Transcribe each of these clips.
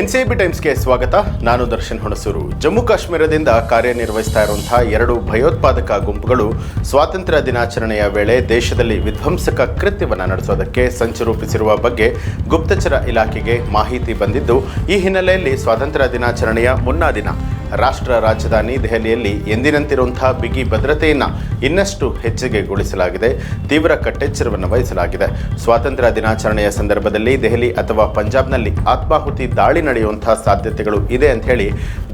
NCB ಟೈಮ್ಸ್ಗೆ ಸ್ವಾಗತ. ನಾನು ದರ್ಶನ್ ಹುಣಸೂರು. ಜಮ್ಮು ಕಾಶ್ಮೀರದಿಂದ ಕಾರ್ಯನಿರ್ವಹಿಸ್ತಾ ಇರುವಂತಹ ಎರಡು ಭಯೋತ್ಪಾದಕ ಗುಂಪುಗಳು ಸ್ವಾತಂತ್ರ್ಯ ದಿನಾಚರಣೆಯ ವೇಳೆ ದೇಶದಲ್ಲಿ ವಿಧ್ವಂಸಕ ಕೃತ್ಯವನ್ನು ನಡೆಸೋದಕ್ಕೆ ಸಂಚು ರೂಪಿಸಿರುವ ಬಗ್ಗೆ ಗುಪ್ತಚರ ಇಲಾಖೆಗೆ ಮಾಹಿತಿ ಬಂದಿದ್ದು, ಈ ಹಿನ್ನೆಲೆಯಲ್ಲಿ ಸ್ವಾತಂತ್ರ್ಯ ದಿನಾಚರಣೆಯ ಮುನ್ನಾ ದಿನ ರಾಷ್ಟ್ರ ರಾಜಧಾನಿ ದೆಹಲಿಯಲ್ಲಿ ಎಂದಿನಂತಿರುವಂತಹ ಬಿಗಿ ಭದ್ರತೆಯನ್ನು ಇನ್ನಷ್ಟು ಹೆಚ್ಚಿಗೆಗೊಳಿಸಲಾಗಿದೆ. ತೀವ್ರ ಕಟ್ಟೆಚ್ಚರವನ್ನು ವಹಿಸಲಾಗಿದೆ. ಸ್ವಾತಂತ್ರ್ಯ ದಿನಾಚರಣೆಯ ಸಂದರ್ಭದಲ್ಲಿ ದೆಹಲಿ ಅಥವಾ ಪಂಜಾಬ್ನಲ್ಲಿ ಆತ್ಮಾಹುತಿ ದಾಳಿ ನಡೆಯುವಂತಹ ಸಾಧ್ಯತೆಗಳು ಇದೆ ಅಂತ ಹೇಳಿ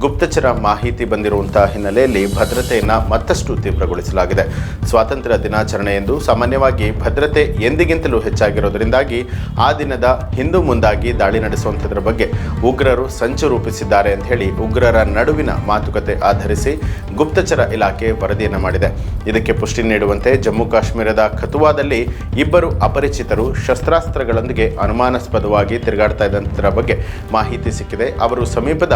ಗುಪ್ತಚರ ಮಾಹಿತಿ ಬಂದಿರುವಂತಹ ಹಿನ್ನೆಲೆಯಲ್ಲಿ ಭದ್ರತೆಯನ್ನು ಮತ್ತಷ್ಟು ತೀವ್ರಗೊಳಿಸಲಾಗಿದೆ. ಸ್ವಾತಂತ್ರ್ಯ ದಿನಾಚರಣೆ ಎಂದು ಸಾಮಾನ್ಯವಾಗಿ ಭದ್ರತೆ ಎಂದಿಗಿಂತಲೂ ಹೆಚ್ಚಾಗಿರೋದರಿಂದಾಗಿ ಆ ದಿನದ ಹಿಂದೂ ಮುಂದಾಗಿ ದಾಳಿ ನಡೆಸುವಂಥದ್ರ ಬಗ್ಗೆ ಉಗ್ರರು ಸಂಚು ರೂಪಿಸಿದ್ದಾರೆ ಅಂತ ಹೇಳಿ ಉಗ್ರರ ನಡುವಿನ ಮಾತುಕತೆ ಆಧರಿಸಿ ಗುಪ್ತಚರ ಇಲಾಖೆ ವರದಿಯನ್ನು ಮಾಡಿದೆ. ಇದಕ್ಕೆ ಪುಷ್ಟಿ ನೀಡುವಂತೆ ಜಮ್ಮು ಕಾಶ್ಮೀರದ ಖತುವಾದಲ್ಲಿ ಇಬ್ಬರು ಅಪರಿಚಿತರು ಶಸ್ತ್ರಾಸ್ತ್ರಗಳೊಂದಿಗೆ ಅನುಮಾನಾಸ್ಪದವಾಗಿ ತಿರುಗಾಡ್ತಾ ಇದ್ದಂಥರ ಬಗ್ಗೆ ಮಾಹಿತಿ ಸಿಕ್ಕಿದೆ. ಅವರು ಸಮೀಪದ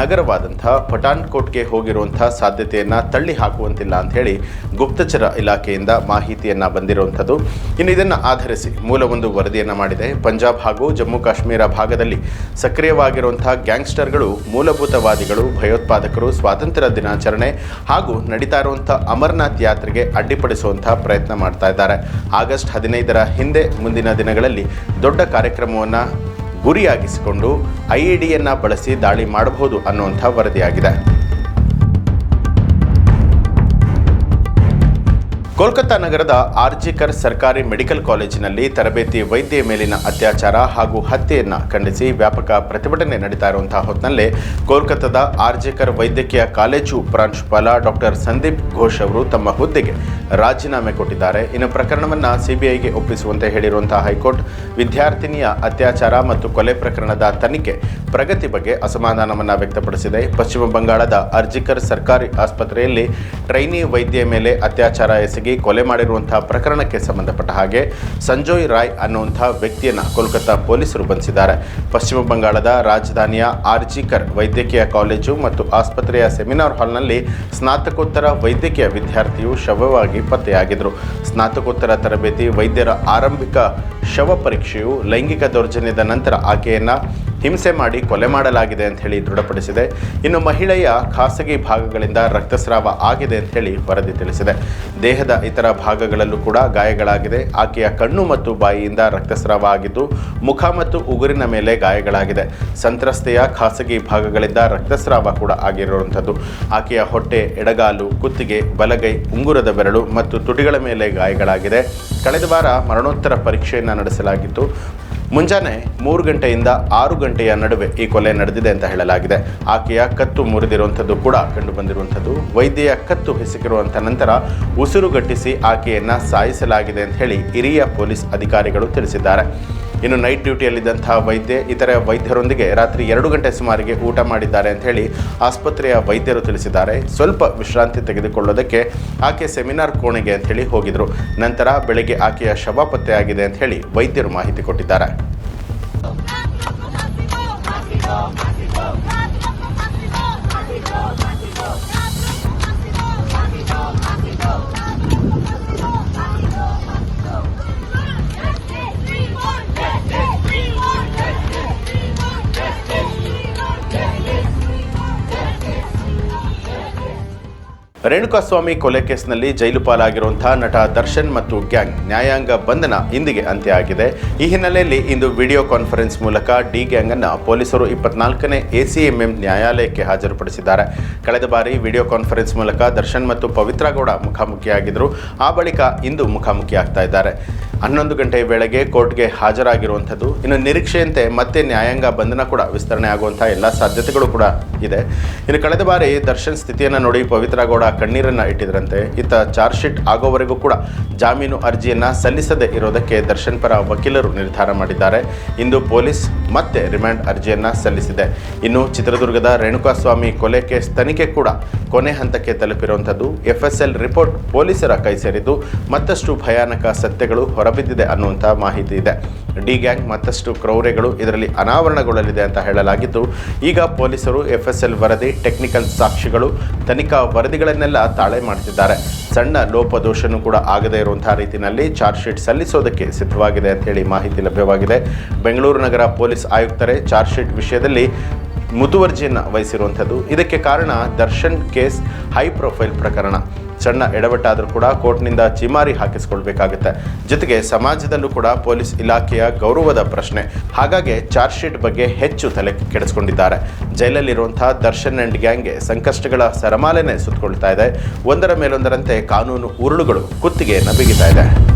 ನಗರವಾದಂತಹ ಪಠಾಣ್ಕೋಟ್ಗೆ ಹೋಗಿರುವಂತಹ ಸಾಧ್ಯತೆಯನ್ನು ತಳ್ಳಿ ಹಾಕುವಂತಿಲ್ಲ ಅಂತ ಹೇಳಿ ಗುಪ್ತಚರ ಇಲಾಖೆಯಿಂದ ಮಾಹಿತಿಯನ್ನು ಬಂದಿರುವಂಥದ್ದು. ಇನ್ನು ಇದನ್ನು ಆಧರಿಸಿ ಮೂಲವೊಂದು ವರದಿಯನ್ನು ಮಾಡಿದೆ. ಪಂಜಾಬ್ ಹಾಗೂ ಜಮ್ಮು ಕಾಶ್ಮೀರ ಭಾಗದಲ್ಲಿ ಸಕ್ರಿಯವಾಗಿರುವಂತಹ ಗ್ಯಾಂಗ್ಸ್ಟರ್ಗಳು ಮೂಲಭೂತವಾದಿಗಳು ಭಯೋತ್ಪಾದಕರು ಸ್ವಾತಂತ್ರ್ಯ ದಿನಾಚರಣೆ ಹಾಗೂ ನಡೀತಾ ಇರುವಂಥ ಅಮರನಾಥ್ ಯಾತ್ರೆಗೆ ಅಡ್ಡಿಪಡಿಸುವಂತಹ ಪ್ರಯತ್ನ ಮಾಡ್ತಾ ಇದ್ದಾರೆ. ಆಗಸ್ಟ್ ಹದಿನೈದರ ಹಿಂದೆ ಮುಂದಿನ ದಿನಗಳಲ್ಲಿ ದೊಡ್ಡ ಕಾರ್ಯಕ್ರಮವನ್ನು ಗುರಿಯಾಗಿಸಿಕೊಂಡು ಐ ಇ ಡಿಯನ್ನು ಬಳಸಿ ದಾಳಿ ಮಾಡಬಹುದು ಅನ್ನುವಂಥ ವರದಿಯಾಗಿದೆ. ಕೋಲ್ಕತ್ತಾ ನಗರದ ಆರ್ಜಿಕರ್ ಸರ್ಕಾರಿ ಮೆಡಿಕಲ್ ಕಾಲೇಜಿನಲ್ಲಿ ತರಬೇತಿ ವೈದ್ಯ ಮೇಲಿನ ಅತ್ಯಾಚಾರ ಹಾಗೂ ಹತ್ಯೆಯನ್ನು ಖಂಡಿಸಿ ವ್ಯಾಪಕ ಪ್ರತಿಭಟನೆ ನಡೀತಾ ಇರುವಂತಹ ಹೊತ್ತಿನಲ್ಲೇ ಕೋಲ್ಕತ್ತಾದ ಆರ್ಜಿಕರ್ ವೈದ್ಯಕೀಯ ಕಾಲೇಜು ಪ್ರಾಂಶುಪಾಲ ಡಾಕ್ಟರ್ ಸಂದೀಪ್ ಘೋಷ್ ಅವರು ತಮ್ಮ ಹುದ್ದೆಗೆ ರಾಜೀನಾಮೆ ಕೊಟ್ಟಿದ್ದಾರೆ. ಇನ್ನು ಪ್ರಕರಣವನ್ನು ಸಿಬಿಐಗೆ ಒಪ್ಪಿಸುವಂತೆ ಹೇಳಿರುವಂತಹ ಹೈಕೋರ್ಟ್, ವಿದ್ಯಾರ್ಥಿನಿಯ ಅತ್ಯಾಚಾರ ಮತ್ತು ಕೊಲೆ ಪ್ರಕರಣದ ತನಿಖೆ ಪ್ರಗತಿ ಬಗ್ಗೆ ಅಸಮಾಧಾನವನ್ನು ವ್ಯಕ್ತಪಡಿಸಿದೆ. ಪಶ್ಚಿಮ ಬಂಗಾಳದ ಅರ್ಜಿಕರ್ ಸರ್ಕಾರಿ ಆಸ್ಪತ್ರೆಯಲ್ಲಿ ಟ್ರೈನಿ ವೈದ್ಯ ಮೇಲೆ ಅತ್ಯಾಚಾರ ಎಸಗಿ ಕೊಲೆ ಮಾಡಿರುವಂತಹ ಪ್ರಕರಣಕ್ಕೆ ಸಂಬಂಧಪಟ್ಟ ಹಾಗೆ ಸಂಜೋಯ್ ರಾಯ್ ಅನ್ನುವಂತಹ ವ್ಯಕ್ತಿಯನ್ನು ಕೋಲ್ಕತ್ತಾ ಪೊಲೀಸರು ಬಂಧಿಸಿದ್ದಾರೆ. ಪಶ್ಚಿಮ ಬಂಗಾಳದ ರಾಜಧಾನಿಯ ಆರ್ಜಿಕರ್ ವೈದ್ಯಕೀಯ ಕಾಲೇಜು ಮತ್ತು ಆಸ್ಪತ್ರೆಯ ಸೆಮಿನಾರ್ ಹಾಲ್ನಲ್ಲಿ ಸ್ನಾತಕೋತ್ತರ ವೈದ್ಯಕೀಯ ವಿದ್ಯಾರ್ಥಿಯು ಶವವಾಗಿ ಪತ್ತೆಯಾಗಿದ್ದರು. ಸ್ನಾತಕೋತ್ತರ ತರಬೇತಿ ವೈದ್ಯರ ಆರಂಭಿಕ ಶವ ಪರೀಕ್ಷೆಯು ಲೈಂಗಿಕ ದೌರ್ಜನ್ಯದ ನಂತರ ಆಕೆಯನ್ನು ಹಿಂಸೆ ಮಾಡಿ ಕೊಲೆ ಮಾಡಲಾಗಿದೆ ಅಂತ ಹೇಳಿ ದೃಢಪಡಿಸಿದೆ. ಇನ್ನು ಮಹಿಳೆಯ ಖಾಸಗಿ ಭಾಗಗಳಿಂದ ರಕ್ತಸ್ರಾವ ಆಗಿದೆ ಅಂತ ಹೇಳಿ ವರದಿ ತಿಳಿಸಿದೆ. ದೇಹದ ಇತರ ಭಾಗಗಳಲ್ಲೂ ಕೂಡ ಗಾಯಗಳಾಗಿದೆ. ಆಕೆಯ ಕಣ್ಣು ಮತ್ತು ಬಾಯಿಯಿಂದ ರಕ್ತಸ್ರಾವ ಆಗಿದ್ದು, ಮುಖ ಮತ್ತು ಉಗುರಿನ ಮೇಲೆ ಗಾಯಗಳಾಗಿದೆ. ಸಂತ್ರಸ್ತೆಯ ಖಾಸಗಿ ಭಾಗಗಳಿಂದ ರಕ್ತಸ್ರಾವ ಕೂಡ ಆಗಿರುವಂಥದ್ದು. ಆಕೆಯ ಹೊಟ್ಟೆ, ಎಡಗಾಲು, ಕುತ್ತಿಗೆ, ಬಲಗೈ, ಉಂಗುರದ ಬೆರಳು ಮತ್ತು ತುಟಿಗಳ ಮೇಲೆ ಗಾಯಗಳಾಗಿದೆ. ಕಳೆದ ವಾರ ಮರಣೋತ್ತರ ಪರೀಕ್ಷೆಯನ್ನು ನಡೆಸಲಾಗಿತ್ತು. ಮುಂಜಾನೆ ಮೂರು ಗಂಟೆಯಿಂದ ಆರು ಗಂಟೆಯ ನಡುವೆ ಈ ಕೊಲೆ ನಡೆದಿದೆ ಅಂತ ಹೇಳಲಾಗಿದೆ. ಆಕೆಯ ಕತ್ತು ಮುರಿದಿರುವಂಥದ್ದು ಕೂಡ ಕಂಡು ಬಂದಿರುವಂಥದ್ದು. ವೈದ್ಯೆಯ ಕತ್ತು ಹಿಸುಕಿರುವಂಥ ನಂತರ ಉಸಿರುಗಟ್ಟಿಸಿ ಆಕೆಯನ್ನು ಸಾಯಿಸಲಾಗಿದೆ ಅಂತ ಹೇಳಿ ಹಿರಿಯ ಪೊಲೀಸ್ ಅಧಿಕಾರಿಗಳು ತಿಳಿಸಿದ್ದಾರೆ. ಇನ್ನು ನೈಟ್ ಡ್ಯೂಟಿಯಲ್ಲಿದ್ದಂತಹ ವೈದ್ಯೆ, ಇತರ ವೈದ್ಯರೊಂದಿಗೆ ರಾತ್ರಿ ಎರಡು ಗಂಟೆ ಸುಮಾರಿಗೆ ಊಟ ಮಾಡಿದ್ದಾರೆ ಅಂತ ಹೇಳಿ ಆಸ್ಪತ್ರೆಯ ವೈದ್ಯರು ತಿಳಿಸಿದ್ದಾರೆ. ಸ್ವಲ್ಪ ವಿಶ್ರಾಂತಿ ತೆಗೆದುಕೊಳ್ಳೋದಕ್ಕೆ ಆಕೆ ಸೆಮಿನಾರ್ ಕೋಣೆಗೆ ಅಂತ ಹೇಳಿ ಹೋಗಿದ್ರು. ನಂತರ ಬೆಳಗ್ಗೆ ಆಕೆಯ ಶವ ಪತ್ತೆಯಾಗಿದೆ ಅಂತ ಹೇಳಿ ವೈದ್ಯರು ಮಾಹಿತಿ ಕೊಟ್ಟಿದ್ದಾರೆ. ರೇಣುಕಾಸ್ವಾಮಿ ಕೊಲೆ ಕೇಸ್ನಲ್ಲಿ ಜೈಲು ಪಾಲಾಗಿರುವಂತಹ ನಟ ದರ್ಶನ್ ಮತ್ತು ಗ್ಯಾಂಗ್ ನ್ಯಾಯಾಂಗ ಬಂಧನ ಇಂದಿಗೆ ಅಂತ್ಯ ಆಗಿದೆ ಈ ಹಿನ್ನೆಲೆಯಲ್ಲಿ ಇಂದು ವಿಡಿಯೋ ಕಾನ್ಫರೆನ್ಸ್ ಮೂಲಕ ಡಿ ಗ್ಯಾಂಗ್ ಅನ್ನು ಪೊಲೀಸರು ಇಪ್ಪತ್ನಾಲ್ಕನೇ ಎಸಿಎಂಎಂ ನ್ಯಾಯಾಲಯಕ್ಕೆ ಹಾಜರುಪಡಿಸಿದ್ದಾರೆ. ಕಳೆದ ಬಾರಿ ವಿಡಿಯೋ ಕಾನ್ಫರೆನ್ಸ್ ಮೂಲಕ ದರ್ಶನ್ ಮತ್ತು ಪವಿತ್ರ ಗೌಡ ಮುಖಾಮುಖಿಯಾಗಿದ್ದರು. ಆ ಬಳಿಕ ಇಂದು ಮುಖಾಮುಖಿ ಆಗ್ತಾ ಇದ್ದಾರೆ. ಹನ್ನೊಂದು ಗಂಟೆಯ ವೇಳೆಗೆ ಕೋರ್ಟ್ಗೆ ಹಾಜರಾಗಿರುವಂಥದ್ದು. ಇನ್ನು ನಿರೀಕ್ಷೆಯಂತೆ ಮತ್ತೆ ನ್ಯಾಯಾಂಗ ಬಂಧನ ಕೂಡ ವಿಸ್ತರಣೆ ಆಗುವಂಥ ಎಲ್ಲ ಸಾಧ್ಯತೆಗಳು ಕೂಡ ಇದೆ. ಇನ್ನು ಕಳೆದ ಬಾರಿ ದರ್ಶನ್ ಸ್ಥಿತಿಯನ್ನು ನೋಡಿ ಪವಿತ್ರ ಗೌಡ ಕಣ್ಣೀರನ್ನು ಇಟ್ಟಿದ್ರಂತೆ. ಇತ್ತ ಚಾರ್ಜ್ ಶೀಟ್ ಆಗೋವರೆಗೂ ಕೂಡ ಜಾಮೀನು ಅರ್ಜಿಯನ್ನು ಸಲ್ಲಿಸದೇ ಇರೋದಕ್ಕೆ ದರ್ಶನ್ ಪರ ವಕೀಲರು ನಿರ್ಧಾರ ಮಾಡಿದ್ದಾರೆ. ಇಂದು ಪೊಲೀಸ್ ಮತ್ತೆ ರಿಮ್ಯಾಂಡ್ ಅರ್ಜಿಯನ್ನು ಸಲ್ಲಿಸಿದೆ. ಇನ್ನು ಚಿತ್ರದುರ್ಗದ ರೇಣುಕಾಸ್ವಾಮಿ ಕೊಲೆ ಕೇಸ್ ತನಿಖೆ ಕೂಡ ಕೊನೆ ಹಂತಕ್ಕೆ ತಲುಪಿರುವಂಥದ್ದು ಎಫ್ ಎಸ್ ಎಲ್ ರಿಪೋರ್ಟ್ ಪೊಲೀಸರ ಕೈ ಸೇರಿದ್ದು ಮತ್ತಷ್ಟು ಭಯಾನಕ ಸತ್ಯಗಳು ಹೊರಬಿದ್ದಿದೆ ಅನ್ನುವಂಥ ಮಾಹಿತಿ ಇದೆ. ಡಿ ಗ್ಯಾಂಗ್ ಮತ್ತಷ್ಟು ಕ್ರೌರ್ಯಗಳು ಇದರಲ್ಲಿ ಅನಾವರಣಗೊಳ್ಳಲಿದೆ ಅಂತ ಹೇಳಲಾಗಿದ್ದು, ಈಗ ಪೊಲೀಸರು ಎಫ್ ಎಸ್ ಎಲ್ ವರದಿ, ಟೆಕ್ನಿಕಲ್ ಸಾಕ್ಷಿಗಳು, ತನಿಖಾ ವರದಿಗಳನ್ನೆಲ್ಲ ತಾಳೆ ಮಾಡ್ತಿದ್ದಾರೆ. ಸಣ್ಣ ಲೋಪದೋಷನೂ ಕೂಡ ಆಗದೇ ಇರುವಂತಹ ರೀತಿಯಲ್ಲಿ ಚಾರ್ಜ್ ಶೀಟ್ ಸಲ್ಲಿಸೋದಕ್ಕೆ ಸಿದ್ಧವಾಗಿದೆ ಅಂತ ಹೇಳಿ ಮಾಹಿತಿ ಲಭ್ಯವಾಗಿದೆ. ಬೆಂಗಳೂರು ನಗರ ಪೊಲೀಸ್ ಆಯುಕ್ತರೇ ಚಾರ್ಜ್ ಶೀಟ್ ವಿಷಯದಲ್ಲಿ ಮುತುವರ್ಜಿಯನ್ನು ವಹಿಸಿರುವಂಥದ್ದು. ಇದಕ್ಕೆ ಕಾರಣ ದರ್ಶನ್ ಕೇಸ್ ಹೈ ಪ್ರೊಫೈಲ್ ಪ್ರಕರಣ. ಸಣ್ಣ ಎಡವಟ್ಟಾದರೂ ಕೂಡ ಕೋರ್ಟ್ನಿಂದ ಚಿಮಾರಿ ಹಾಕಿಸ್ಕೊಳ್ಬೇಕಾಗುತ್ತೆ. ಜೊತೆಗೆ ಸಮಾಜದಲ್ಲೂ ಕೂಡ ಪೊಲೀಸ್ ಇಲಾಖೆಯ ಗೌರವದ ಪ್ರಶ್ನೆ. ಹಾಗಾಗಿ ಚಾರ್ಜ್ ಶೀಟ್ ಬಗ್ಗೆ ಹೆಚ್ಚು ತಲೆ ಕೆಡಿಸ್ಕೊಂಡಿದ್ದಾರೆ. ಜೈಲಲ್ಲಿರುವಂತಹ ದರ್ಶನ್ ಅಂಡ್ ಗ್ಯಾಂಗ್ಗೆ ಸಂಕಷ್ಟಗಳ ಸರಮಾಲೆನೇ ಸುತ್ತಕೊಳ್ತಾ ಇದೆ. ಒಂದರ ಮೇಲೊಂದರಂತೆ ಕಾನೂನು ಉರುಳುಗಳು ಕುತ್ತಿಗೆಯನ್ನು ಬಿಗಿತಾ ಇದೆ.